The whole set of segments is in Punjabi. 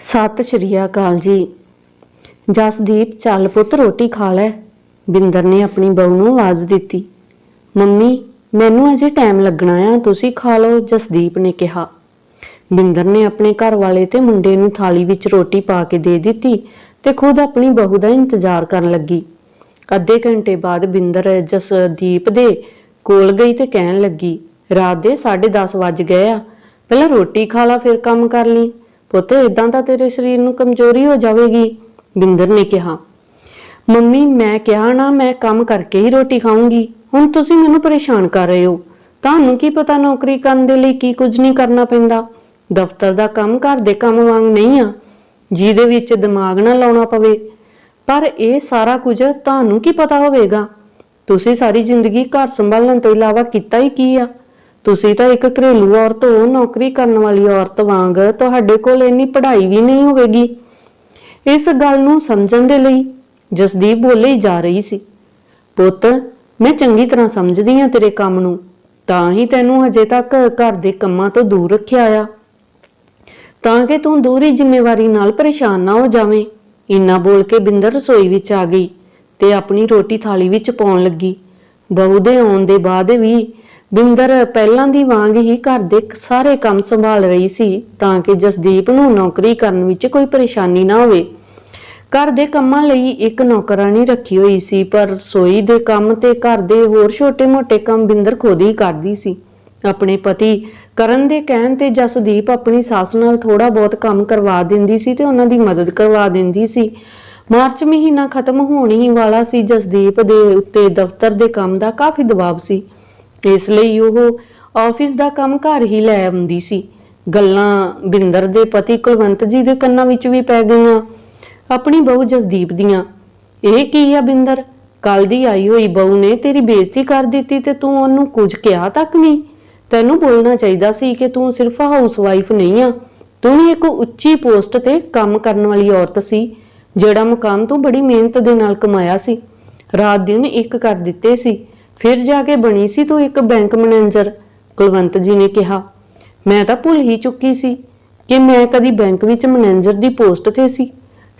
ਸਤਿ ਸ਼੍ਰੀ ਅਕਾਲ ਜੀ। ਜਸਦੀਪ, ਚੱਲ ਪੁੱਤ, ਰੋਟੀ ਖਾ ਲੈ। ਬਿੰਦਰ ਨੇ ਆਪਣੀ ਬਹੂ ਨੂੰ ਆਵਾਜ਼ ਦਿੱਤੀ। ਮੰਮੀ, ਮੈਨੂੰ ਅਜੇ ਟਾਈਮ ਲੱਗਣਾ ਆ, ਤੁਸੀਂ ਖਾ ਲਓ, ਜਸਦੀਪ ਨੇ ਕਿਹਾ। ਬਿੰਦਰ ਨੇ ਆਪਣੇ ਘਰ ਵਾਲੇ ਤੇ ਮੁੰਡੇ ਨੂੰ ਥਾਲੀ ਵਿੱਚ ਰੋਟੀ ਪਾ ਕੇ ਦੇ ਦਿੱਤੀ ਤੇ ਖੁਦ ਆਪਣੀ ਬਹੂ ਦਾ ਇੰਤਜ਼ਾਰ ਕਰਨ ਲੱਗੀ। ਅੱਧੇ ਘੰਟੇ ਬਾਅਦ ਬਿੰਦਰ ਜਸਦੀਪ ਦੇ ਕੋਲ ਗਈ ਤੇ ਕਹਿਣ ਲੱਗੀ, ਰਾਤ ਦੇ 10:30 ਵੱਜ ਗਏ ਆ। ਪਹਿਲਾਂ ਰੋਟੀ ਖਾ ਲਾ, ਫਿਰ ਕੰਮ ਕਰ ਲਈ। ਪੁੱਤ ਇਦਾਂ ਤਾਂ ਤੇਰੇ ਸਰੀਰ ਨੂੰ ਕਮਜ਼ੋਰੀ ਹੋ ਜਾਵੇਗੀ, ਬਿੰਦਰ ਨੇ ਕਿਹਾ। ਮੰਮੀ, ਮੈਂ ਕਿਹਾ ਨਾ, ਮੈਂ ਕੰਮ ਕਰਕੇ ਹੀ ਰੋਟੀ ਖਾਊਂਗੀ। ਹੁਣ ਤੁਸੀਂ ਮੈਨੂੰ ਪਰੇਸ਼ਾਨ ਕਰ ਰਹੇ ਹੋ। ਤੁਹਾਨੂੰ ਕੀ ਪਤਾ ਨੌਕਰੀ ਕਰਨ ਦੇ ਲਈ ਕੀ ਕੁਝ ਨਹੀਂ ਕਰਨਾ ਪੈਂਦਾ? ਦਫ਼ਤਰ ਦਾ ਕੰਮ ਘਰ ਦੇ ਕੰਮ ਵਾਂਗ ਨਹੀਂ ਆ। ਜਿਹਦੇ ਵਿੱਚ ਦਿਮਾਗ ਨਾ ਲਾਉਣਾ ਪਵੇ। ਪਰ ਇਹ ਸਾਰਾ ਕੁਝ ਤੁਹਾਨੂੰ ਕੀ ਪਤਾ ਹੋਵੇਗਾ? ਤੁਸੀਂ ਸਾਰੀ ਜ਼ਿੰਦਗੀ ਘਰ ਸੰਭਾਲਣ ਤੋਂ ਇਲਾਵਾ ਕੀਤਾ ਹੀ ਕੀ ਆ? ਤੁਸੀਂ ਤਾਂ ਇੱਕ ਘਰੇਲੂ ਔਰਤ ਹੋ, ਨੌਕਰੀ ਕਰਨ ਵਾਲੀ ਔਰਤ ਵਾਂਗ ਤੁਹਾਡੇ ਕੋਲ ਇੰਨੀ ਪੜ੍ਹਾਈ ਵੀ ਨਹੀਂ ਹੋਵੇਗੀ। ਇਸ ਗੱਲ ਨੂੰ ਸਮਝਣ ਦੇ ਲਈ ਜਸਦੀਪ ਬੋਲੇ ਜਾ ਰਹੀ ਸੀ। ਪੁੱਤ, ਮੈਂ ਚੰਗੀ ਤਰ੍ਹਾਂ ਸਮਝਦੀ ਹਾਂ ਤੇਰੇ ਕੰਮ ਨੂੰ, ਤਾਂ ਹੀ ਤੈਨੂੰ ਹਜੇ ਤੱਕ ਘਰ ਦੇ ਕੰਮਾਂ ਤੋਂ ਦੂਰ ਰੱਖਿਆ ਆ। ਤਾਂ ਕਿ ਤੂੰ ਦੂਰੀ ਜ਼ਿੰਮੇਵਾਰੀ ਨਾਲ ਪਰੇਸ਼ਾਨ ਨਾ ਹੋ ਜਾਵੇਂ। ਇੰਨਾ ਬੋਲ ਕੇ ਬਿੰਦਰ ਰਸੋਈ ਵਿੱਚ ਆ ਗਈ ਤੇ ਆਪਣੀ ਰੋਟੀ ਥਾਲੀ ਵਿੱਚ ਪਾਉਣ ਲੱਗੀ। ਬਹੂ ਦੇ ਆਉਣ ਦੇ ਬਾਅਦ ਵੀ ਬਿੰਦਰ ਪਹਿਲਾਂ ਦੀ ਵਾਂਗ ਹੀ ਘਰ ਦੇ ਸਾਰੇ ਕੰਮ ਸੰਭਾਲ ਰਹੀ ਸੀ ਤਾਂ ਕਿ ਜਸਦੀਪ ਨੂੰ ਨੌਕਰੀ ਕਰਨ ਵਿੱਚ ਕੋਈ ਪਰੇਸ਼ਾਨੀ ਨਾ ਹੋਵੇ। ਘਰ ਦੇ ਕੰਮਾਂ ਲਈ ਇੱਕ ਨੌਕਰਾਨੀ ਰੱਖੀ ਹੋਈ ਸੀ, ਪਰ ਰਸੋਈ ਦੇ ਕੰਮ ਤੇ ਘਰ ਦੇ ਹੋਰ ਛੋਟੇ-ਮੋਟੇ ਕੰਮ ਬਿੰਦਰ ਖੁਦ ਹੀ ਕਰਦੀ ਸੀ। ਆਪਣੇ ਪਤੀ ਕਰਨ ਦੇ ਕਹਿਣ ਤੇ ਜਸਦੀਪ ਆਪਣੀ ਸੱਸ ਨਾਲ ਥੋੜਾ ਬਹੁਤ ਕੰਮ ਕਰਵਾ ਦਿੰਦੀ ਸੀ ਤੇ ਉਹਨਾਂ ਦੀ ਮਦਦ ਕਰਵਾ ਦਿੰਦੀ ਸੀ। ਮਾਰਚ ਮਹੀਨਾ ਖਤਮ ਹੋਣ ਹੀ ਵਾਲਾ ਸੀ, ਜਸਦੀਪ ਦੇ ਉੱਤੇ ਦਫ਼ਤਰ ਦੇ ਕੰਮ ਦਾ ਕਾਫੀ ਦਬਾਅ ਸੀ। ਇਸ ਲਈ ਉਹ ਆਫਿਸ ਦਾ ਕੰਮ ਘਰ ਹੀ ਲੈ ਆਉਂਦੀ ਸੀ। ਗੱਲਾਂ ਬਿੰਦਰ ਦੇ ਪਤੀ ਕੁਲਵੰਤ ਜੀ ਦੇ ਕੰਨਾਂ ਵਿੱਚ ਵੀ ਪੈ ਗਈਆਂ। ਆਪਣੀ ਬਹੂ ਜਸਦੀਪ ਦੀਆਂ। ਇਹ ਕੀ ਆ ਬਿੰਦਰ? ਕੱਲ ਦੀ ਆਈ ਹੋਈ ਬਹੂ ਨੇ ਤੇਰੀ ਬੇਇੱਜ਼ਤੀ ਕਰ ਦਿੱਤੀ ਤੇ ਤੂੰ ਉਹਨੂੰ ਕੁਝ ਕਿਹਾ ਤੱਕ ਨਹੀਂ? ਤੈਨੂੰ ਬੋਲਣਾ ਚਾਹੀਦਾ ਸੀ ਕਿ ਤੂੰ ਸਿਰਫ ਹਾਊਸ ਵਾਈਫ ਨਹੀਂ ਆ। ਤੂੰ ਵੀ ਇੱਕ ਉੱਚੀ ਪੋਸਟ ਤੇ ਕੰਮ ਕਰਨ ਵਾਲੀ ਔਰਤ ਸੀ, ਜਿਹੜਾ ਮੁਕਾਮ ਤੂੰ ਬੜੀ ਮਿਹਨਤ ਦੇ ਨਾਲ ਕਮਾਇਆ ਸੀ। ਰਾਤ ਦਿਨ ਇੱਕ ਕਰ ਦਿੱਤੇ ਸੀ। ਫਿਰ ਜਾ ਕੇ ਬਣੀ ਸੀ ਤੂੰ ਇੱਕ ਬੈਂਕ ਮੈਨੇਜਰ, ਕੁਲਵੰਤ ਜੀ ਨੇ ਕਿਹਾ। ਮੈਂ ਤਾਂ ਭੁੱਲ ਹੀ ਚੁੱਕੀ ਸੀ ਕਿ ਮੈਂ ਕਦੀ ਬੈਂਕ ਵਿੱਚ ਮੈਨੇਜਰ ਦੀ ਪੋਸਟ ਤੇ ਸੀ।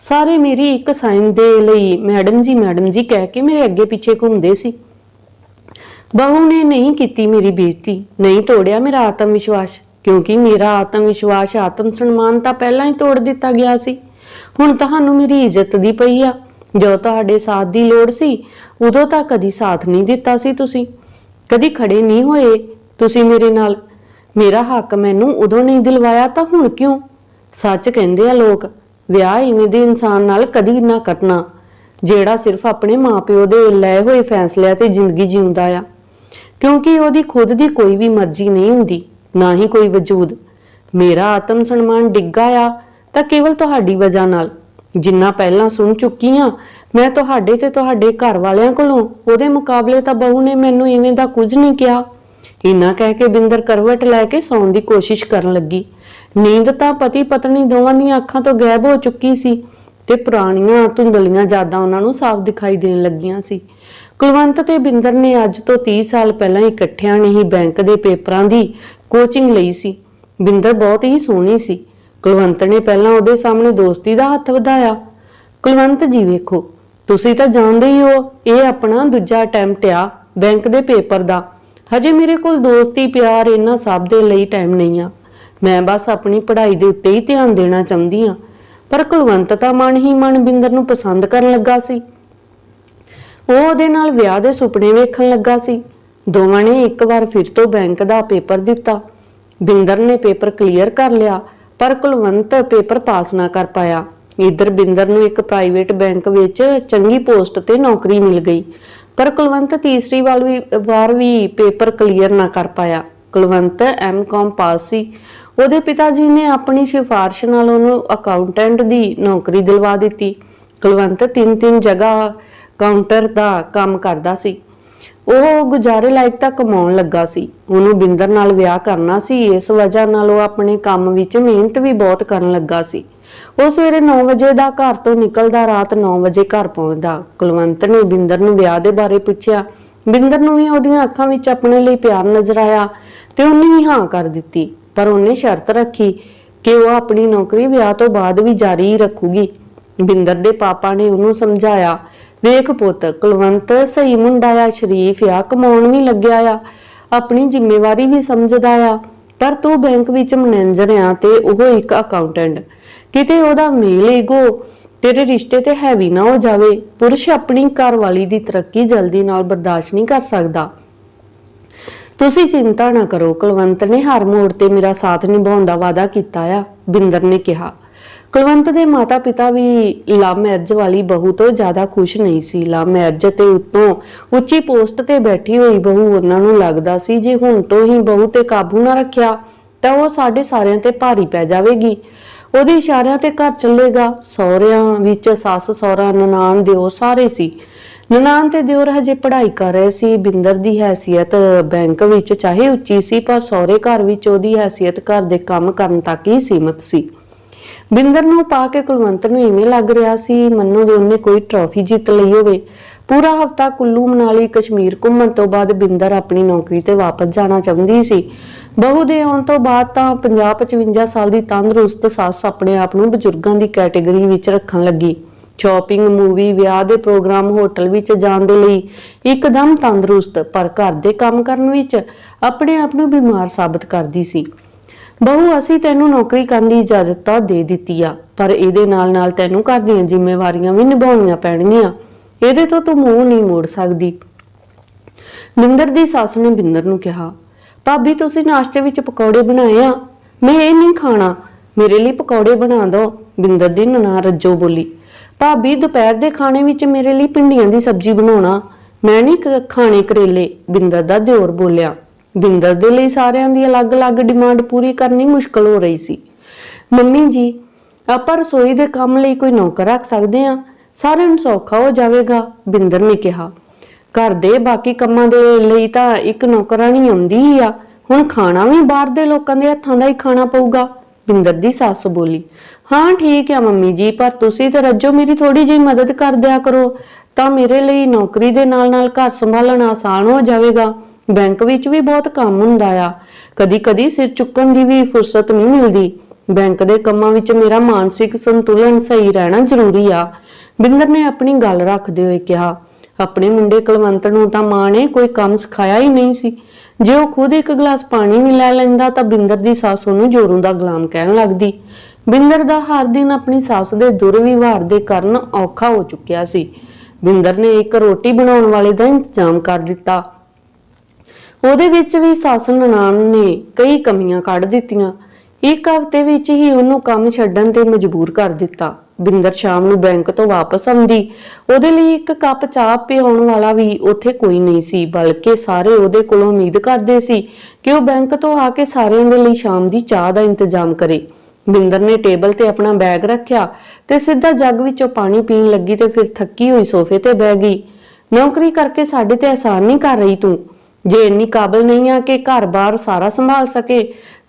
ਸਾਰੇ ਮੇਰੀ ਇੱਕ ਸਾਈਨ ਦੇ ਲਈ ਮੈਡਮ ਜੀ ਮੈਡਮ ਜੀ ਕਹਿ ਕੇ ਮੇਰੇ ਅੱਗੇ ਪਿੱਛੇ ਘੁੰਮਦੇ ਸੀ। ਬਹੂ ਨੇ ਨਹੀਂ ਕੀਤੀ ਮੇਰੀ ਬੇਇੱਜ਼ਤੀ, ਨਹੀਂ ਤੋੜਿਆ ਮੇਰਾ ਆਤਮ ਵਿਸ਼ਵਾਸ, ਕਿਉਂਕਿ ਮੇਰਾ ਆਤਮ ਵਿਸ਼ਵਾਸ, ਆਤਮ ਸਨਮਾਨ ਤਾਂ ਪਹਿਲਾਂ ਹੀ ਤੋੜ ਦਿੱਤਾ ਗਿਆ ਸੀ। ਹੁਣ ਤੁਹਾਨੂੰ ਮੇਰੀ ਇੱਜ਼ਤ ਦੀ ਪਈ ਆ। ਜੋ ਤੁਹਾਡੇ ਸਾਥ ਦੀ ਲੋੜ ਸੀ, ਉਦੋਂ ਤਾਂ ਕਦੀ ਸਾਥ ਨਹੀਂ ਦਿੱਤਾ ਸੀ ਤੁਸੀਂ। ਕਦੀ ਖੜੇ ਨਹੀਂ ਹੋਏ ਤੁਸੀਂ ਮੇਰੇ ਨਾਲ। ਮੇਰਾ ਹੱਕ ਮੈਨੂੰ ਉਦੋਂ ਨਹੀਂ ਦਿਲਵਾਇਆ ਤਾਂ ਹੁਣ ਕਿਉਂ? ਸੱਚ ਕਹਿੰਦੇ ਆ ਲੋਕ, ਵਿਆਹ ਇਵੇਂ ਦੇ ਇਨਸਾਨ ਨਾਲ ਕਦੀ ਨਾ ਕੱਟਣਾ, ਜਿਹੜਾ ਸਿਰਫ ਆਪਣੇ ਮਾਪਿਓ ਦੇ ਲਏ ਹੋਏ ਫੈਸਲਿਆਂ ਤੇ ਜ਼ਿੰਦਗੀ ਜਿਉਂਦਾ ਆ। ਕਿਉਂਕਿ ਉਹਦੀ ਖੁਦ ਦੀ ਕੋਈ ਵੀ ਮਰਜ਼ੀ ਨਹੀਂ ਹੁੰਦੀ, ਨਾ ਹੀ ਕੋਈ ਵਜੂਦ। ਮੇਰਾ ਆਤਮ ਸਨਮਾਨ ਡਿੱਗਾ ਆ, ਤਾਂ ਕੇਵਲ ਤੁਹਾਡੀ ਵਜ੍ਹਾ ਨਾਲ। ਜਿੰਨਾ ਪਹਿਲਾਂ ਸੁਣ ਚੁੱਕੀ ਆ, ਮੈਂ ਤੁਹਾਡੇ ਤੇ ਤੁਹਾਡੇ ਘਰ ਵਾਲਿਆਂ ਕੋਲੋਂ ਉਹਦੇ ਮੁਕਾਬਲੇ ਤਾਂ ਬਹੂ ਨੇ ਮੈਨੂੰ ਇਵੇਂ ਦਾ ਕੁਝ ਨਹੀਂ ਕਿਹਾ। ਇੰਨਾ ਕਹਿ ਕੇ ਬਿੰਦਰ ਕਰਵਟ ਲੈ ਕੇ ਸੌਣ ਦੀ ਕੋਸ਼ਿਸ਼ ਕਰਨ ਲੱਗੀ। ਨੀਂਦ ਤਾਂ ਪਤੀ ਪਤਨੀ ਦੋਵਾਂ ਦੀਆਂ ਅੱਖਾਂ ਤੋਂ ਗਾਇਬ ਹੋ ਚੁੱਕੀ ਸੀ ਤੇ ਪੁਰਾਣੀਆਂ ਧੁੰਦਲੀਆਂ ਯਾਦਾਂ ਉਹਨਾਂ ਨੂੰ ਸਾਫ਼ ਦਿਖਾਈ ਦੇਣ ਲੱਗੀਆਂ ਸੀ। ਕੁਲਵੰਤ ਤੇ ਬਿੰਦਰ ਨੇ ਅੱਜ ਤੋਂ 30 ਸਾਲ ਪਹਿਲਾਂ ਇਕੱਠਿਆਂ ਨੇ ਹੀ ਬੈਂਕ ਦੇ ਪੇਪਰਾਂ ਦੀ ਕੋਚਿੰਗ ਲਈ ਸੀ। ਬਿੰਦਰ ਬਹੁਤ ਹੀ ਸੋਹਣੀ ਸੀ। ਕੁਲਵੰਤ ਨੇ ਪਹਿਲਾਂ ਉਹਦੇ ਸਾਹਮਣੇ ਦੋਸਤੀ ਦਾ ਹੱਥ ਵਧਾਇਆ। ਕੁਲਵੰਤ ਜੀ ਵੇਖੋ, ਤੁਸੀਂ ਤਾਂ ਜਾਣਦੇ ਹੀ ਹੋ, ਇਹ ਆਪਣਾ ਦੂਜਾ ਅਟੈਂਪਟ ਆ ਬੈਂਕ ਦੇ ਪੇਪਰ ਦਾ। ਹਜੇ ਮੇਰੇ ਕੋਲ ਦੋਸਤੀ, ਪਿਆਰ ਇਹਨਾਂ ਸਭ ਦੇ ਲਈ ਟਾਈਮ ਨਹੀਂ ਆ। ਮੈਂ ਬਸ ਆਪਣੀ ਪੜ੍ਹਾਈ ਦੇ ਉੱਤੇ ਹੀ ਧਿਆਨ ਦੇਣਾ ਚਾਹੁੰਦੀ ਆ ਪਰ ਕੁਲਵੰਤ ਤਾਂ ਮਨ ਹੀ ਮਨ ਬਿੰਦਰ ਨੂੰ ਪਸੰਦ ਕਰਨ ਲੱਗਾ ਸੀ। ਉਹ ਉਹਦੇ ਨਾਲ ਵਿਆਹ ਦੇ ਸੁਪਨੇ ਵੇਖਣ ਲੱਗਾ ਸੀ। ਦੋਵਾਂ ਨੇ ਇੱਕ ਵਾਰ ਫਿਰ ਤੋਂ ਬੈਂਕ ਦਾ ਪੇਪਰ ਦਿੱਤਾ। ਬਿੰਦਰ ਨੇ ਪੇਪਰ ਕਲੀਅਰ ਕਰ ਲਿਆ। ਪਰ ਕੁਲਵੰਤ ਪੇਪਰ ਪਾਸ ਨਾ ਕਰ ਪਾਇਆ। ਇਧਰ ਬਿੰਦਰ ਨੂੰ ਇੱਕ ਪ੍ਰਾਈਵੇਟ ਬੈਂਕ ਵਿੱਚ ਚੰਗੀ ਪੋਸਟ ਤੇ ਨੌਕਰੀ ਮਿਲ ਗਈ। ਪਰ ਕੁਲਵੰਤ ਤੀਸਰੀ ਵਾਰ ਵੀ ਵਾਰ ਵੀ ਪੇਪਰ ਕਲੀਅਰ ਨਾ ਕਰ ਪਾਇਆ। ਕੁਲਵੰਤ ਐਮਕਾਮ ਪਾਸ ਸੀ। ਉਹਦੇ ਪਿਤਾ ਜੀ ਨੇ ਆਪਣੀ ਸਿਫਾਰਿਸ਼ ਨਾਲ ਉਹਨੂੰ ਅਕਾਊਂਟੈਂਟ ਦੀ ਨੌਕਰੀ ਦਿਲਵਾ ਦਿੱਤੀ। ਕੁਲਵੰਤ ਤਿੰਨ ਤਿੰਨ ਜਗ੍ਹਾ ਕਾਊਂਟਰ ਦਾ ਕੰਮ ਕਰਦਾ ਸੀ। ਉਹ ਗੁਜ਼ਾਰੇ ਲਾਇਕ ਤਾਂ ਕਮਾਉਣ ਲੱਗਾ ਸੀ। ਉਹਨੂੰ ਬਿੰਦਰ ਨਾਲ ਵਿਆਹ ਕਰਨਾ ਸੀ। ਇਸ ਵਜ੍ਹਾ ਨਾਲ ਉਹ ਆਪਣੇ ਕੰਮ ਵਿੱਚ ਮਿਹਨਤ ਵੀ ਬਹੁਤ ਕਰਨ ਲੱਗਾ ਸੀ। ਉਹ ਸਵੇਰੇ 9 ਵਜੇ ਦਾ ਘਰ ਤੋਂ ਨਿਕਲਦਾ ਰਾਤ 9 ਵਜੇ ਘਰ ਪਹੁੰਚਦਾ। ਕੁਲਵੰਤ ਨੇ ਬਿੰਦਰ ਨੂੰ ਵਿਆਹ ਦੇ ਬਾਰੇ ਪੁੱਛਿਆ। ਬਿੰਦਰ ਨੂੰ ਵੀ ਉਹਦੀਆਂ ਅੱਖਾਂ ਵਿੱਚ ਆਪਣੇ ਲਈ ਪਿਆਰ ਨਜ਼ਰ ਆਇਆ ਤੇ ਉਹਨੇ ਵੀ ਹਾਂ ਕਰ ਦਿੱਤੀ। ਪਰ ਉਹਨੇ ਸ਼ਰਤ ਰੱਖੀ ਕਿ ਉਹ ਆਪਣੀ ਨੌਕਰੀ ਵਿਆਹ ਤੋਂ ਬਾਅਦ ਵੀ ਜਾਰੀ ਰੱਖੂਗੀ। ਬਿੰਦਰ ਦੇ ਪਾਪਾ ਨੇ ਉਹਨੂੰ ਸਮਝਾਇਆ ਵੇਖ ਪੁੱਤ, ਕੁਲਵੰਤ ਸਹੀ ਮੁੰਡਾ ਆ, ਸ਼ਰੀਫ ਆ, ਕਮਾਉਣ ਵੀ ਲੱਗਿਆ ਆ, ਆਪਣੀ ਜ਼ਿੰਮੇਵਾਰੀ ਵੀ ਸਮਝਦਾ ਆ, ਪਰ ਤੂੰ ਬੈਂਕ ਵਿੱਚ ਮੈਨੇਜਰ ਆ ਤੇ ਉਹ ਇੱਕ ਅਕਾਊਂਟੈਂਟ ਕਿਤੇ ਉਹਦਾ ਮੇਲ ਈਗੋ ਤੇਰੇ ਰਿਸ਼ਤੇ ਤੇ ਹੈਵੀ ਨਾ ਹੋ ਜਾਵੇ, ਪੁਰਸ਼ ਆਪਣੀ ਘਰਵਾਲੀ ਦੀ ਤਰੱਕੀ ਜਲਦੀ ਨਾਲ ਬਰਦਾਸ਼ਤ ਨਹੀਂ ਕਰ ਸਕਦਾ। ਤੁਸੀਂ ਚਿੰਤਾ ਨਾ ਕਰੋ, ਕੁਲਵੰਤ ਨੇ ਹਰ ਮੋੜ ਤੇ ਮੇਰਾ ਸਾਥ ਨਿਭਾਉਣ ਦਾ ਵਾਅਦਾ ਕੀਤਾ ਆ, ਬਿੰਦਰ ਨੇ ਕਿਹਾ। ਕੁਲਵੰਤ ਦੇ ਮਾਤਾ-ਪਿਤਾ ਵੀ ਲਵ ਮੈਰਿਜ ਵਾਲੀ ਬਹੂ ਤੋਂ ਜ਼ਿਆਦਾ ਖੁਸ਼ ਨਹੀਂ ਸੀ। ਲਵ ਮੈਰਿਜ ਤੇ ਉਤੋਂ ਉੱਚੀ ਪੋਸਟ ਤੇ ਬੈਠੀ ਹੋਈ ਬਹੂ ਉਹਨਾਂ ਨੂੰ ਲੱਗਦਾ ਸੀ ਜੇ ਹੁਣ ਤੋਂ ਹੀ ਬਹੂ ਤੇ ਕਾਬੂ ਨਾ ਰੱਖਿਆ, ਤਾਂ ਉਹ ਸਾਡੇ ਸਾਰਿਆਂ ਤੇ ਭਾਰੀ ਪੈ ਜਾਵੇਗੀ। ਉਹਦੇ ਇਸ਼ਾਰਿਆਂ ਤੇ ਘਰ ਚੱਲੇਗਾ। ਸਹੁਰਿਆਂ ਵਿੱਚ ਸੱਸ, ਸਹੁਰਾ, ਨਨਾਣ, ਦਿਓ ਸਾਰੇ ਸੀ। ਨਨਾਣ ਤੇ ਦਿਓਰ ਹਜੇ ਪੜ੍ਹਾਈ ਕਰ ਰਹੇ ਸੀ। ਬਿੰਦਰ ਦੀ ਹੈਸੀਅਤ ਬੈਂਕ ਵਿੱਚ ਚਾਹੇ ਉੱਚੀ ਸੀ, ਪਰ ਸਹੁਰੇ ਘਰ ਵਿੱਚ ਉਹਦੀ ਹੈਸੀਅਤ ਘਰ ਦੇ ਕੰਮ ਕਰਨ ਤੱਕ ਹੀ ਸੀਮਤ ਸੀ। ਬਿੰਦਰ ਨੂੰ ਪਾ ਕੇ ਕੁਲਵੰਤ ਨੂੰ ਇਵੇਂ ਲੱਗ ਰਿਹਾ ਸੀ, ਮੰਨੋ ਜੇ ਉਹਨੇ ਕੋਈ ਟਰਾਫੀ ਜਿੱਤ ਲਈ ਹੋਵੇ। ਪੂਰਾ ਹਫਤਾ ਕੁੱਲੂ ਮਨਾਲੀ, ਕਸ਼ਮੀਰ ਘੁੰਮਣ ਤੋਂ ਬਾਅਦ ਬਿੰਦਰ ਆਪਣੀ ਨੌਕਰੀ ਤੇ ਵਾਪਸ ਜਾਣਾ ਚਾਹੁੰਦੀ ਸੀ। ਬਹੂ ਦੇ ਆਉਣ ਤੋਂ ਬਾਅਦ ਤਾਂ 50-55 ਸਾਲ ਦੀ ਤੰਦਰੁਸਤ ਸੱਸ ਆਪਣੇ ਆਪ ਨੂੰ ਬਜ਼ੁਰਗਾਂ ਦੀ ਕੈਟੇਗਰੀ ਵਿੱਚ ਰੱਖਣ ਲੱਗੀ। ਸ਼ਾਪਿੰਗ ਮੂਵੀ ਵਿਆਹ ਦੇ ਪ੍ਰੋਗਰਾਮ ਹੋਟਲ ਵਿੱਚ ਜਾਣ ਦੇ ਲਈ ਇੱਕਦਮ ਤੰਦਰੁਸਤ, ਪਰ ਘਰ ਦੇ ਕੰਮ ਕਰਨ ਵਿੱਚ ਆਪਣੇ ਆਪ ਨੂੰ ਬਿਮਾਰ ਸਾਬਤ ਕਰਦੀ ਸੀ। ਬਹੂ, ਅਸੀਂ ਤੈਨੂੰ ਨੌਕਰੀ ਕਰਨ ਦੀ ਇਜਾਜ਼ਤ ਤਾਂ ਦੇ ਦਿੱਤੀ ਆ, ਪਰ ਇਹਦੇ ਨਾਲ ਨਾਲ ਤੈਨੂੰ ਘਰ ਦੀਆਂ ਜ਼ਿੰਮੇਵਾਰੀਆਂ ਵੀ ਨਿਭਾਉਣੀਆਂ ਪੈਣਗੀਆਂ। ਇਹਦੇ ਤੋਂ ਤੂੰ ਮੂੰਹ ਨਹੀਂ ਮੋੜ ਸਕਦੀ। ਬਿੰਦਰ ਦੀ ਸੱਸ ਨੇ ਬਿੰਦਰ ਨੂੰ ਕਿਹਾ, ਭਾਬੀ, ਤੁਸੀਂ ਨਾਸ਼ਤੇ ਵਿੱਚ ਪਕੌੜੇ ਬਣਾਏ ਆ? ਮੈਂ ਇਹ ਨਹੀਂ ਖਾਣਾ। ਮੇਰੇ ਲਈ ਪਕੌੜੇ ਬਣਾ ਦਿਓ ਬਿੰਦਰ ਦੀ ਨਨਾ ਰੱਜੋ ਬੋਲੀ, ਭਾਬੀ, ਦੁਪਹਿਰ ਦੇ ਖਾਣੇ ਵਿੱਚ ਮੇਰੇ ਲਈ ਭਿੰਡੀਆਂ ਦੀ ਸਬਜ਼ੀ ਬਣਾਉਣਾ। ਮੈਂ ਨਹੀਂ ਖਾਣੇ ਕਰੇਲੇ। ਬਿੰਦਰ ਦਾ ਦਿਓਰ ਬੋਲਿਆ ਬਿੰਦਰ ਦੇ ਲਈ ਸਾਰਿਆਂ ਦੀ ਅਲੱਗ-ਅਲੱਗ ਡਿਮਾਂਡ ਪੂਰੀ ਕਰਨੀ ਮੁਸ਼ਕਲ ਹੋ ਰਹੀ ਸੀ। ਮੰਮੀ ਜੀ, ਆਪਾਂ ਰਸੋਈ ਦੇ ਕੰਮ ਲਈ ਕੋਈ ਨੌਕਰ ਰੱਖ ਸਕਦੇ ਆ ਸਾਰਿਆਂ ਨੂੰ ਸੌਖਾ ਹੋ ਜਾਵੇਗਾ, ਬਿੰਦਰ ਨੇ ਕਿਹਾ। ਘਰ ਦੇ ਬਾਕੀ ਕੰਮਾਂ ਦੇ ਲਈ ਤਾਂ ਇੱਕ ਨੌਕਰਾਨੀ ਆਉਂਦੀ ਹੀ ਆ। ਹੁਣ ਖਾਣਾ ਵੀ ਬਾਹਰ ਦੇ ਲੋਕਾਂ ਦੇ ਹੱਥਾਂ ਦਾ ਹੀ ਖਾਣਾ ਪਊਗਾ, ਬਿੰਦਰ ਦੀ ਸੱਸ ਬੋਲੀ। ਹਾਂ, ਠੀਕ ਆ ਮੰਮੀ ਜੀ, ਪਰ ਤੁਸੀਂ ਤਾਂ ਰੱਜੋ, ਮੇਰੀ ਥੋੜੀ ਜਿਹੀ ਮਦਦ ਕਰ ਦਿਆ ਕਰੋ। ਤਾਂ ਮੇਰੇ ਲਈ ਨੌਕਰੀ ਦੇ ਨਾਲ ਨਾਲ ਘਰ ਸੰਭਾਲਣਾ ਆਸਾਨ ਹੋ ਜਾਵੇਗਾ। ਬੈਂਕ ਵਿੱਚ ਵੀ ਬਹੁਤ ਕੰਮ ਹੁੰਦਾ ਆ। ਕਦੀ ਕਦੀ ਸਿਰ ਚੁੱਕਣ ਦੀ ਵੀ ਫੁਰਸਤ ਨਹੀਂ ਮਿਲਦੀ। ਬੈਂਕ ਦੇ ਕੰਮਾਂ ਵਿੱਚ ਮੇਰਾ ਮਾਨਸਿਕ ਸੰਤੁਲਨ ਸਹੀ ਰਹਿਣਾ ਜ਼ਰੂਰੀ ਆ। ਬਿੰਦਰ ਨੇ ਆਪਣੀ ਗੱਲ ਰੱਖਦੇ ਹੋਏ ਕਿਹਾ। ਆਪਣੇ ਮੁੰਡੇ ਕੁਲਵੰਤ ਨੂੰ ਤਾਂ ਮਾਂ ਨੇ ਕੋਈ ਕੰਮ ਸਿਖਾਇਆ ਹੀ ਨਹੀਂ ਸੀ। ਜੇ ਉਹ ਖੁਦ ਇੱਕ ਗਲਾਸ ਪਾਣੀ ਵੀ ਲੈ ਲੈਂਦਾ ਤਾਂ ਬਿੰਦਰ ਦੀ ਸੱਸ ਉਹਨੂੰ ਜੋਰੂ ਦਾ ਗੁਲਾਮ ਕਹਿਣ ਲੱਗਦੀ। ਬਿੰਦਰ ਦਾ ਹਰ ਦਿਨ ਆਪਣੀ ਸੱਸ ਦੇ ਦੁਰਵਿਵਹਾਰ ਦੇ ਕਾਰਨ ਔਖਾ ਹੋ ਚੁੱਕਿਆ ਸੀ। ਬਿੰਦਰ ਨੇ ਇੱਕ ਰੋਟੀ ਬਣਾਉਣ ਵਾਲੇ ਦਾ ਇੰਤਜ਼ਾਮ ਕਰ ਦਿੱਤਾ। ਉਹਦੇ ਵਿੱਚ ਵੀ ਸੱਸ ਨਨਾਣ ਨੇ ਕਈ ਕਮੀਆਂ ਕੱਢ ਦਿੱਤੀਆਂ। ਇੱਕ ਹਫ਼ਤੇ ਵਿੱਚ ਹੀ ਉਹਨੂੰ ਕੰਮ ਛੱਡਣ ਤੇ ਮਜਬੂਰ ਕਰ ਦਿੱਤਾ। ਬਿੰਦਰ ਸ਼ਾਮ ਨੂੰ ਬੈਂਕ ਤੋਂ ਵਾਪਸ ਆਉਂਦੀ। ਉਹਦੇ ਲਈ ਇੱਕ ਕੱਪ ਚਾਹ ਪਿਆਉਣ ਵਾਲਾ ਵੀ ਉੱਥੇ ਕੋਈ ਨਹੀਂ ਸੀ, ਬਲਕਿ ਸਾਰੇ ਉਹਦੇ ਕੋਲੋਂ ਉਮੀਦ ਕਰਦੇ ਸੀ ਕਿ ਉਹ ਬੈਂਕ ਤੋਂ ਆ ਕੇ ਸਾਰਿਆਂ ਦੇ ਲਈ ਸ਼ਾਮ ਦੀ ਚਾਹ ਦਾ ਇੰਤਜ਼ਾਮ ਕਰੇ। ਬਿੰਦਰ ਨੇ ਟੇਬਲ ਤੇ ਆਪਣਾ ਬੈਗ ਰੱਖਿਆ ਤੇ ਸਿੱਧਾ ਜੱਗ ਵਿੱਚੋਂ ਪਾਣੀ ਪੀਣ ਲੱਗੀ ਤੇ ਫਿਰ ਥੱਕੀ ਹੋਈ ਸੋਫੇ ਤੇ ਬਹਿ ਗਈ। ਨੌਕਰੀ ਕਰਕੇ ਸਾਡੇ ਤੇ ਆਸਾਨ ਨਹੀਂ ਕਰ ਰਹੀ ਤੂੰ। ਜੇ ਇੰਨੀ ਕਾਬਲ ਨਹੀਂ ਆ ਕਿ ਘਰ-ਬਾਰ ਸਾਰਾ ਸੰਭਾਲ ਸਕੇ,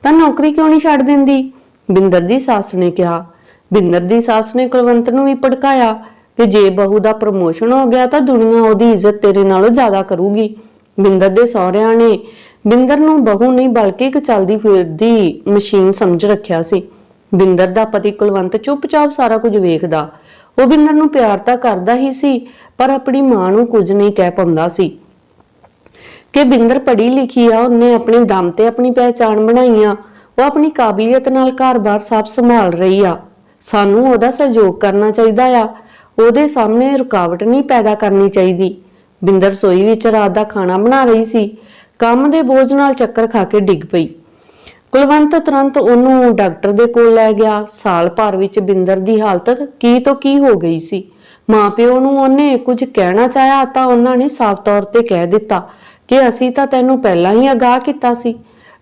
ਤਾਂ ਨੌਕਰੀ ਕਿਉਂ ਨਹੀਂ ਛੱਡ ਦਿੰਦੀ? ਬਿੰਦਰ ਦੀ ਸੱਸ ਨੇ ਕਿਹਾ। ਬਿੰਦਰ ਦੀ ਸੱਸ ਨੇ ਕੁਲਵੰਤ ਨੂੰ ਵੀ ਭੜਕਾਇਆ ਕਿ ਜੇ ਬਹੂ ਦਾ ਪ੍ਰਮੋਸ਼ਨ ਹੋ ਗਿਆ ਤਾਂ ਦੁਨੀਆ ਉਹਦੀ ਇੱਜ਼ਤ ਤੇਰੇ ਨਾਲੋਂ ਜ਼ਿਆਦਾ ਕਰੂਗੀ। ਬਿੰਦਰ ਦੇ ਸਹੁਰਿਆਂ ਨੇ ਬਿੰਦਰ ਨੂੰ ਬਹੂ ਨਹੀਂ ਬਲਕਿ ਇੱਕ ਚਲਦੀ ਫਿਰਦੀ ਮਸ਼ੀਨ ਸਮਝ ਰੱਖਿਆ ਸੀ। ਬਿੰਦਰ ਦਾ ਪਤੀ ਕੁਲਵੰਤ ਚੁੱਪਚਾਪ ਸਾਰਾ ਕੁਝ ਵੇਖਦਾ। ਉਹ ਬਿੰਦਰ ਨੂੰ ਪਿਆਰ ਤਾਂ ਕਰਦਾ ਹੀ ਸੀ, ਪਰ ਆਪਣੀ ਮਾਂ ਨੂੰ ਕੁਝ ਨਹੀਂ ਕਹਿ ਪਾਉਂਦਾ ਸੀ। ਕਿ ਬਿੰਦਰ ਪੜ੍ਹੀ ਲਿਖੀ ਆ, ਉਹਨੇ ਆਪਣੇ ਦਮ ਤੇ ਆਪਣੀ ਪਹਿਚਾਣ ਬਣਾਈ ਆ ਉਹ ਆਪਣੀ ਕਾਬਲੀਅਤ ਨਾਲ ਘਰ-ਬਾਰ ਸਭ ਸੰਭਾਲ ਰਹੀ ਆ। ਸਾਨੂੰ ਉਹਦਾ ਸਹਿਯੋਗ ਕਰਨਾ ਚਾਹੀਦਾ ਆ। ਉਹਦੇ ਸਾਹਮਣੇ ਰੁਕਾਵਟ ਨਹੀਂ ਪੈਦਾ ਕਰਨੀ ਚਾਹੀਦੀ। ਬਿੰਦਰ ਸੋਈ ਵਿੱਚ ਰਾਤ ਦਾ ਖਾਣਾ ਬਣਾ ਰਹੀ ਸੀ। ਕੰਮ ਦੇ ਬੋਝ ਨਾਲ ਚੱਕਰ ਖਾ ਕੇ ਡਿੱਗ ਪਈ। ਕੁਲਵੰਤ ਤੁਰੰਤ ਉਹਨੂੰ ਡਾਕਟਰ ਦੇ ਕੋਲ ਲੈ ਗਿਆ। ਸਾਲ ਭਰ ਵਿੱਚ ਬਿੰਦਰ ਦੀ ਹਾਲਤ ਕੀ ਤੋਂ ਕੀ ਹੋ ਗਈ ਸੀ। ਮਾਪਿਓ ਨੂੰ ਉਹਨੇ ਕੁਝ ਕਹਿਣਾ ਚਾਹਿਆ ਤਾਂ ਉਹਨਾਂ ਨੇ ਸਾਫ਼ ਤੌਰ ਤੇ ਕਹਿ ਦਿੱਤਾ। ਕਿ ਅਸੀਂ ਤਾਂ ਤੈਨੂੰ ਪਹਿਲਾਂ ਹੀ ਅਗਾਹ ਕੀਤਾ ਸੀ।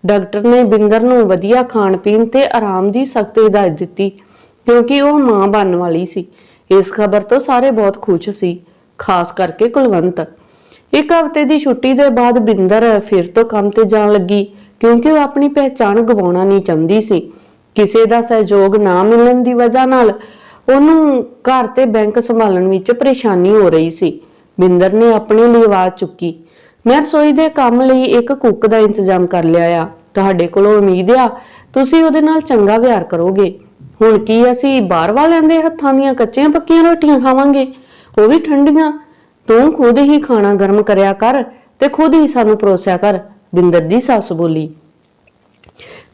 ਡਾਕਟਰ ਨੇ ਬਿੰਦਰ ਨੂੰ ਵਧੀਆ ਖਾਣ ਪੀਣ ਤੇ ਆਰਾਮ ਦੀ ਸਖਤ ਹਦਾਇਤ ਦਿੱਤੀ, ਕਿਉਂਕਿ ਉਹ ਮਾਂ ਬਣਨ ਵਾਲੀ ਸੀ। ਇਸ ਖਬਰ ਤੋਂ ਸਾਰੇ ਬਹੁਤ ਖੁਸ਼ ਸੀ, ਖਾਸ ਕਰਕੇ ਕੁਲਵੰਤ। ਇੱਕ ਹਫ਼ਤੇ ਦੀ ਛੁੱਟੀ ਦੇ ਬਾਅਦ ਬਿੰਦਰ ਫਿਰ ਤੋਂ ਕੰਮ ਤੇ ਜਾਣ ਲੱਗੀ, ਕਿਉਂਕਿ ਉਹ ਆਪਣੀ ਪਹਿਚਾਣ ਗਵਾਉਣਾ ਨਹੀਂ ਚਾਹੁੰਦੀ ਸੀ। ਕਿਸੇ ਦਾ ਸਹਿਯੋਗ ਨਾ ਮਿਲਣ ਦੀ ਵਜ੍ਹਾ ਨਾਲ ਉਹਨੂੰ ਘਰ ਤੇ ਬੈਂਕ ਸੰਭਾਲਣ ਵਿੱਚ ਪਰੇਸ਼ਾਨੀ ਹੋ ਰਹੀ ਸੀ। ਬਿੰਦਰ ਨੇ ਆਪਣੇ ਲਈ ਆਵਾਜ਼ ਚੁੱਕੀ। ਮੈਂ ਰਸੋਈ ਦੇ ਕੰਮ ਲਈ ਇੱਕ ਕੁੱਕ ਦਾ ਇੰਤਜ਼ਾਮ ਕਰ ਲਿਆ ਆ। ਤੁਹਾਡੇ ਕੋਲੋਂ ਉਮੀਦ ਆ, ਤੁਸੀਂ ਉਹਦੇ ਨਾਲ ਚੰਗਾ ਵਿਹਾਰ ਕਰੋਗੇ। ਹੁਣ ਕੀ ਅਸੀਂ ਬਾਹਰ ਵਾਲਿਆਂ ਦੇ ਹੱਥਾਂ ਦੀਆਂ ਕੱਚੀਆਂ ਪੱਕੀਆਂ ਰੋਟੀਆਂ ਖਾਵਾਂਗੇ? ਉਹ ਵੀ ਠੰਡੀਆਂ। ਤੂੰ ਖੁਦ ਹੀ ਖਾਣਾ ਗਰਮ ਕਰਿਆ ਕਰ ਤੇ ਖੁਦ ਹੀ ਸਾਨੂੰ ਪਰੋਸਿਆ ਕਰ, ਬਿੰਦਰ ਦੀ ਸੱਸ ਬੋਲੀ।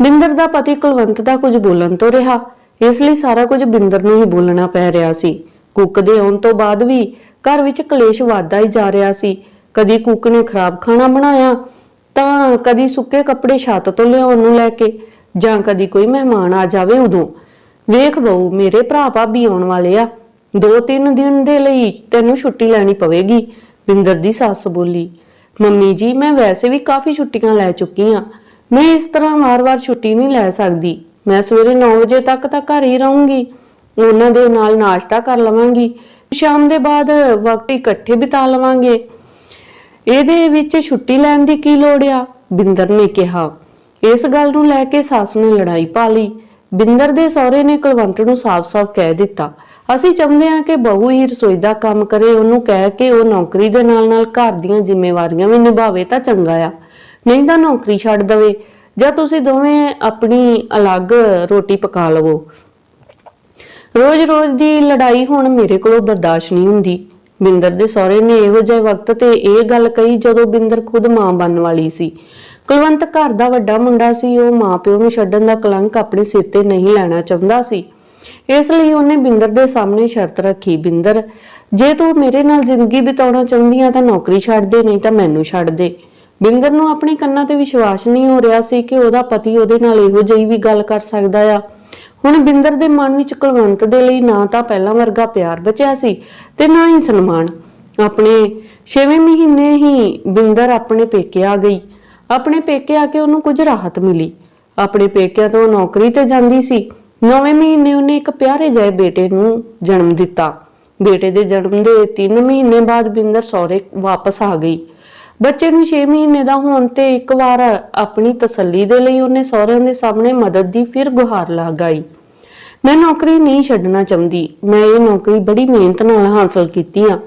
ਬਿੰਦਰ ਦਾ ਪਤੀ ਕੁਲਵੰਤ ਦਾ ਕੁਝ ਬੋਲਣ ਤੋਂ ਰਿਹਾ। ਇਸ ਲਈ ਸਾਰਾ ਕੁਝ ਬਿੰਦਰ ਨੂੰ ਹੀ ਬੋਲਣਾ ਪੈ ਰਿਹਾ ਸੀ। ਕੁੱਕ ਦੇ ਆਉਣ ਤੋਂ ਬਾਅਦ ਵੀ ਘਰ ਵਿੱਚ ਕਲੇਸ਼ ਵਧਦਾ ਹੀ ਜਾ ਰਿਹਾ ਸੀ। ਕਦੀ ਕੁੱਕ ਨੇ ਖਰਾਬ ਖਾਣਾ ਬਣਾਇਆ, ਤਾਂ ਕਦੀ ਸੁੱਕੇ ਕੱਪੜੇ ਛੱਤ ਤੋਂ ਲਿਆਉਣ ਨੂੰ ਲੈ ਕੇ, ਜਾਂ ਕਦੀ ਕੋਈ ਮਹਿਮਾਨ ਆ ਜਾਵੇ ਉਦੋਂ। ਵੇਖ ਬਹੂ, ਮੇਰੇ ਭਰਾ ਭਾਬੀ ਆਉਣ ਵਾਲੇ ਆ। ਦੋ ਤਿੰਨ ਦਿਨ ਦੇ ਲਈ ਤੈਨੂੰ ਛੁੱਟੀ ਲੈਣੀ ਪਵੇਗੀ, ਬਿੰਦਰ ਦੀ ਸੱਸ ਬੋਲੀ। ਮੰਮੀ ਜੀ, ਮੈਂ ਵੈਸੇ ਵੀ ਕਾਫੀ ਛੁੱਟੀਆਂ ਲੈ ਚੁੱਕੀ ਆ। ਮੈਂ ਇਸ ਤਰ੍ਹਾਂ ਵਾਰ-ਵਾਰ ਛੁੱਟੀ ਨਹੀਂ ਲੈ ਸਕਦੀ। ਮੈਂ ਸਵੇਰੇ 9 ਵਜੇ ਤੱਕ ਤਾਂ ਘਰ ਹੀ ਰਹੂੰਗੀ। ਉਹਨਾਂ ਦੇ ਨਾਲ ਨਾਸ਼ਤਾ ਕਰ ਲਵਾਂਗੀ। ਸ਼ਾਮ ਦੇ ਬਾਅਦ ਵਕਤ ਇਕੱਠੇ ਬਿਤਾ ਲਵਾਂਗੇ। ਇਹਦੇ ਵਿੱਚ ਛੁੱਟੀ ਲੈਣ ਦੀ ਕੀ ਲੋੜ ਆ? ਬਿੰਦਰ ਨੇ ਕਿਹਾ। ਇਸ ਗੱਲ ਨੂੰ ਲੈ ਕੇ ਸੱਸ ਨੇ ਲੜਾਈ ਪਾ ਲਈ ਬਿੰਦਰ ਦੇ ਸਹੁਰੇ ਨੇ ਕੁਲਵੰਤ ਨੂੰ ਸਾਫ਼-ਸਾਫ਼ ਕਹਿ ਦਿੱਤਾ। ਅਸੀਂ ਚਾਹੁੰਦੇ ਹਾਂ ਕਿ ਬਹੂ ਹੀ ਰਸੋਈ ਦਾ ਕੰਮ ਕਰੇ, ਉਹਨੂੰ ਕਹਿ ਕੇ ਉਹ ਨੌਕਰੀ ਦੇ ਨਾਲ-ਨਾਲ ਘਰ ਦੀਆਂ ਜ਼ਿੰਮੇਵਾਰੀਆਂ ਵੀ ਨਿਭਾਵੇ ਤਾਂ ਚੰਗਾ ਆ। ਨਹੀਂ ਤਾਂ ਨੌਕਰੀ ਛੱਡ ਦਵੇ। ਜਾਂ ਤੁਸੀਂ ਦੋਵੇਂ ਆਪਣੀ ਅਲੱਗ ਰੋਟੀ ਪਕਾ ਲਵੋ। ਰੋਜ਼-ਰੋਜ਼ ਦੀ ਲੜਾਈ ਹੁਣ ਮੇਰੇ ਕੋਲੋਂ ਬਰਦਾਸ਼ਤ ਨਹੀਂ ਹੁੰਦੀ। ਬਿੰਦਰ ਦੇ ਸਹੁਰੇ ਨੇ ਇਹੋ ਜਿਹੇ ਵਕਤ ਤੇ ਇਹ ਗੱਲ ਕਹੀ ਜਦੋਂ ਬਿੰਦਰ ਖੁਦ ਮਾਂ ਬਣਨ ਵਾਲੀ ਸੀ। ਕੁਲਵੰਤ ਘਰ ਦਾ ਵੱਡਾ ਮੁੰਡਾ ਸੀ, ਉਹ ਮਾਪਿਓ ਨੂੰ ਛੱਡਣ ਦਾ ਕਲੰਕ ਆਪਣੇ ਸਿਰ ਤੇ ਨਹੀਂ ਲੈਣਾ ਚਾਹੁੰਦਾ ਸੀ। ਇਸ ਲਈ ਉਹਨੇ ਬਿੰਦਰ ਦੇ ਸਾਹਮਣੇ ਸ਼ਰਤ ਰੱਖੀ, ਬਿੰਦਰ, ਜੇ ਤੂੰ ਮੇਰੇ ਨਾਲ ਜ਼ਿੰਦਗੀ ਬਿਤਾਉਣਾ ਚਾਹੁੰਦੀ ਆ ਤਾਂ ਨੌਕਰੀ ਛੱਡ ਦੇ, ਨਹੀਂ ਤਾਂ ਮੈਨੂੰ ਛੱਡ ਦੇ। ਬਿੰਦਰ ਨੂੰ ਆਪਣੇ ਕੰਨਾਂ ਤੇ ਵਿਸ਼ਵਾਸ ਨਹੀਂ ਹੋ ਰਿਹਾ ਸੀ ਕਿ ਉਹਦਾ ਪਤੀ ਉਹਦੇ ਨਾਲ ਇਹੋ ਜਿਹੀ ਵੀ ਗੱਲ ਕਰ ਸਕਦਾ ਆ। ਹੁਣ ਬਿੰਦਰ ਦੇ ਮਨ ਵਿੱਚ ਕੁਲਵੰਤ ਦੇ ਲਈ ਨਾ ਤਾਂ ਪਹਿਲਾਂ ਵਰਗਾ ਪਿਆਰ ਬਚਿਆ ਸੀ ਤੇ ਨਾ ਹੀ ਸਨਮਾਨ। ਆਪਣੇ 6ਵੇਂ ਮਹੀਨੇ ਹੀ ਬਿੰਦਰ ਆਪਣੇ ਪੇਕੇ ਆ ਗਈ। ਆਪਣੇ ਪੇਕੇ ਆ ਕੇ ਉਹਨੂੰ ਕੁਝ ਰਾਹਤ ਮਿਲੀ। ਆਪਣੇ ਪੇਕਿਆਂ ਤੋਂ ਨੌਕਰੀ ਤੇ ਜਾਂਦੀ ਸੀ। 9ਵੇਂ ਮਹੀਨੇ ਉਹਨੇ ਇੱਕ ਪਿਆਰੇ ਜਿਹੇ ਬੇਟੇ ਨੂੰ ਜਨਮ ਦਿੱਤਾ। ਬੇਟੇ ਦੇ ਜਨਮ ਦੇ 3 ਮਹੀਨੇ ਬਾਅਦ ਬਿੰਦਰ ਸਹੁਰੇ ਵਾਪਸ ਆ ਗਈ। ਬੱਚੇ ਨੂੰ 6 ਮਹੀਨੇ ਦਾ ਹੋਣ ਤੇ ਇੱਕ ਵਾਰ ਆਪਣੀ ਤਸੱਲੀ ਦੇ ਲਈ ਉਹਨੇ ਸਹੁਰਿਆਂ ਦੇ ਸਾਹਮਣੇ ਮਦਦ ਦੀ ਫਿਰ ਗੁਹਾਰ ਲਗਾਈ। ਮੈਂ ਨੌਕਰੀ ਨਹੀਂ ਛੱਡਣਾ ਚਾਹੁੰਦੀ। ਮੈਂ ਇਹ ਨੌਕਰੀ ਬੜੀ ਮਿਹਨਤ ਨਾਲ ਹਾਸਲ ਕੀਤੀ ਆ।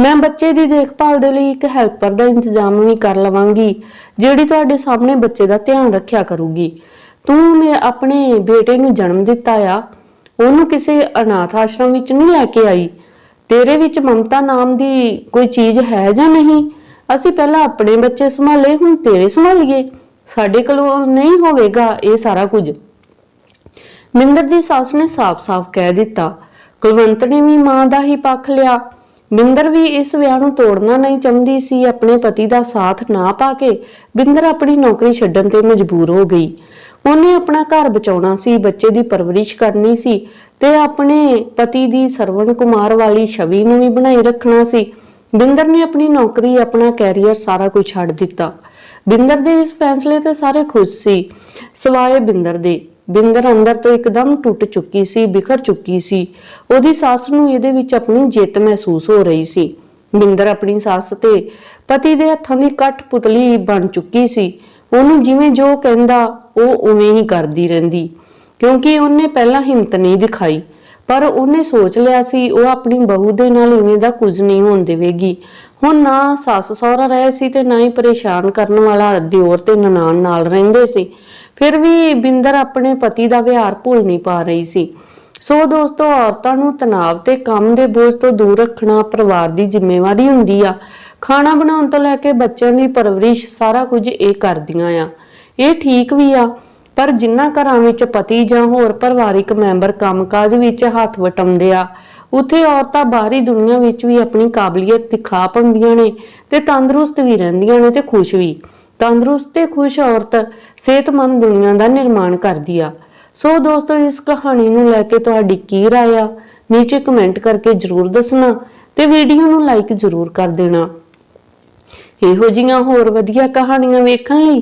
ਮੈਂ ਬੱਚੇ ਦੀ ਦੇਖਭਾਲ ਦੇ ਲਈ ਇੱਕ ਹੈਲਪਰ ਦਾ ਇੰਤਜ਼ਾਮ ਵੀ ਕਰ ਲਵਾਂਗੀ, ਜਿਹੜੀ ਤੁਹਾਡੇ ਸਾਹਮਣੇ ਬੱਚੇ ਦਾ ਧਿਆਨ ਰੱਖਿਆ ਕਰੂਗੀ। ਤੂੰ ਮੈਂ ਆਪਣੇ ਬੇਟੇ ਨੂੰ ਜਨਮ ਦਿੱਤਾ ਆ। ਉਹਨੂੰ ਕਿਸੇ ਅਨਾਥ ਆਸ਼ਰਮ ਵਿੱਚ ਨਹੀਂ ਲੈ ਕੇ ਆਈ। ਤੇਰੇ ਵਿੱਚ ਮਮਤਾ ਨਾਮ ਦੀ ਕੋਈ ਚੀਜ਼ ਹੈ ਜਾਂ ਨਹੀਂ? ਅਸੀਂ ਪਹਿਲਾਂ ਆਪਣੇ ਬੱਚੇ ਸੰਭਾਲੇ, ਹੁਣ ਤੇਰੇ ਸੰਭਾਲੀਏ। ਸਾਡੇ ਕੋਲੋਂ ਨਹੀਂ ਹੋਵੇਗਾ ਇਹ ਸਾਰਾ ਕੁਝ। ਮਿੰਦਰ ਦੀ ਸੱਸ ਨੇ ਸਾਫ਼-ਸਾਫ਼ ਕਹਿ ਦਿੱਤਾ। ਕੁਲਵੰਤ ਨੇ ਵੀ ਮਾਂ ਦਾ ਹੀ ਪੱਖ ਲਿਆ। ਬਿੰਦਰ ਵੀ ਇਸ ਵਿਆਹ ਨੂੰ ਤੋੜਨਾ ਨਹੀਂ ਚਾਹੁੰਦੀ ਸੀ, ਆਪਣੇ ਪਤੀ ਦਾ ਸਾਥ ਨਾ ਪਾ ਕੇ ਬਿੰਦਰ ਆਪਣੀ ਨੌਕਰੀ ਛੱਡਣ ਤੇ ਮਜਬੂਰ ਹੋ ਗਈ। ਉਹਨੇ ਆਪਣਾ ਘਰ ਬਚਾਉਣਾ ਸੀ, ਬੱਚੇ ਦੀ ਪਰਵਰਿਸ਼ ਕਰਨੀ ਸੀ ਤੇ ਆਪਣੇ ਪਤੀ ਦੀ ਸਰਵਣ ਕੁਮਾਰ ਵਾਲੀ ਛਵੀ ਨੂੰ ਵੀ ਬਣਾਈ ਰੱਖਣਾ ਸੀ। ਬਿੰਦਰ ਨੇ ਆਪਣੀ ਨੌਕਰੀ, ਆਪਣਾ ਕੈਰੀਅਰ ਸਾਰਾ ਕੁਝ ਛੱਡ ਦਿੱਤਾ। ਬਿੰਦਰ ਦੇ ਇਸ ਫੈਸਲੇ ਤੇ ਸਾਰੇ ਖੁਸ਼ ਸੀ। ਸਵਾਏ ਬਿੰਦਰ ਦੇ। ਬਿੰਦਰ ਅੰਦਰ ਤੋਂ ਇੱਕਦਮ ਟੁੱਟ ਚੁੱਕੀ ਸੀ, ਬਿਖਰ ਚੁੱਕੀ ਸੀ। ਉਹਦੀ ਸੱਸ ਨੂੰ ਇਹਦੇ ਵਿੱਚ ਆਪਣੀ ਜਿੱਤ ਮਹਿਸੂਸ ਹੋ ਰਹੀ ਸੀ। ਬਿੰਦਰ ਆਪਣੀ ਸੱਸ ਤੇ ਪਤੀ ਦੇ ਹੱਥਾਂ ਦੀ ਕੱਟ ਪੁਤਲੀ ਬਣ ਚੁੱਕੀ ਸੀ। ਉਹਨੂੰ ਜਿਵੇਂ ਜੋ ਕਹਿੰਦਾ, ਉਹ ਉਵੇਂ ਹੀ ਕਰਦੀ ਰਹਿੰਦੀ। ਕਿਉਂਕਿ ਉਹਨੇ ਪਹਿਲਾਂ ਹਿੰਮਤ ਨਹੀਂ ਦਿਖਾਈ। ਪਰ ਉਹਨੇ ਸੋਚ ਲਿਆ ਸੀ, ਉਹ ਆਪਣੀ ਬਹੂ ਦੇ ਨਾਲ ਇਵੇਂ ਦਾ ਕੁਝ ਨਹੀਂ ਹੋਣ ਦੇਵੇਗੀ। ਹੁਣ ਨਾ ਸੱਸ ਸਹੁਰਾ ਰਹੇ ਸੀ ਤੇ ਨਾ ਹੀ ਪਰੇਸ਼ਾਨ ਕਰਨ ਵਾਲਾ ਦਿਓਰ ਤੇ ਨਨਾਣ ਨਾਲ ਰਹਿੰਦੇ ਸੀ। ਫਿਰ ਵੀ ਬਿੰਦਰ ਆਪਣੇ ਪਤੀ ਦਾ ਵਿਹਾਰ ਭੁੱਲ ਨਹੀਂ ਪਾ ਰਹੀ ਸੀ। ਸੋ ਦੋਸਤੋ, ਔਰਤਾਂ ਨੂੰ ਤਣਾਅ ਤੇ ਕੰਮ ਦੇ ਬੋਝ ਤੋਂ ਦੂਰ ਰੱਖਣਾ ਪਰਿਵਾਰ ਦੀ ਜ਼ਿੰਮੇਵਾਰੀ ਹੁੰਦੀ ਆ। ਖਾਣਾ ਬਣਾਉਣ ਤੋਂ ਲੈ ਕੇ ਬੱਚਿਆਂ ਦੀ ਪਰਵਰਿਸ਼ ਸਾਰਾ ਕੁਝ ਇਹ ਕਰਦੀਆਂ ਆ। ਇਹ ਠੀਕ ਵੀ ਆ। ਪਰ ਜਿਨ੍ਹਾਂ ਘਰਾਂ ਵਿੱਚ ਪਤੀ ਜਾਂ ਹੋਰ ਪਰਿਵਾਰਿਕ ਮੈਂਬਰ ਕੰਮਕਾਜ ਵਿੱਚ ਹੱਥ ਵਟਾਉਂਦੇ ਆ ਉੱਥੇ ਔਰਤਾਂ ਬਾਹਰੀ ਦੁਨੀਆ ਵਿੱਚ ਵੀ ਆਪਣੀ ਕਾਬਲੀਅਤ ਦਿਖਾ ਪਾਉਂਦੀਆਂ ਨੇ ਤੇ ਤੰਦਰੁਸਤ ਵੀ ਰਹਿੰਦੀਆਂ ਨੇ ਤੇ ਖੁਸ਼ ਵੀ ਤੰਦਰੁਸਤ ਤੇ ਖੁਸ਼ ਔਰਤ ਸਿਹਤਮੰਦ ਦੁਨੀਆ ਦਾ ਨਿਰਮਾਣ ਕਰਦੀ ਆ ਸੋ ਦੋਸਤੋ ਇਸ ਕਹਾਣੀ ਨੂੰ ਲੈ ਕੇ ਤੁਹਾਡੀ ਕੀ رائے ਆ ਨੀਚੇ ਕਮੈਂਟ ਕਰਕੇ ਜਰੂਰ ਦੱਸਣਾ ਤੇ ਵੀਡੀਓ ਨੂੰ ਲਾਈਕ ਜਰੂਰ ਕਰ ਦੇਣਾ ਇਹੋ ਜੀਆਂ ਹੋਰ ਵਧੀਆ ਕਹਾਣੀਆਂ ਵੇਖਣ ਲਈ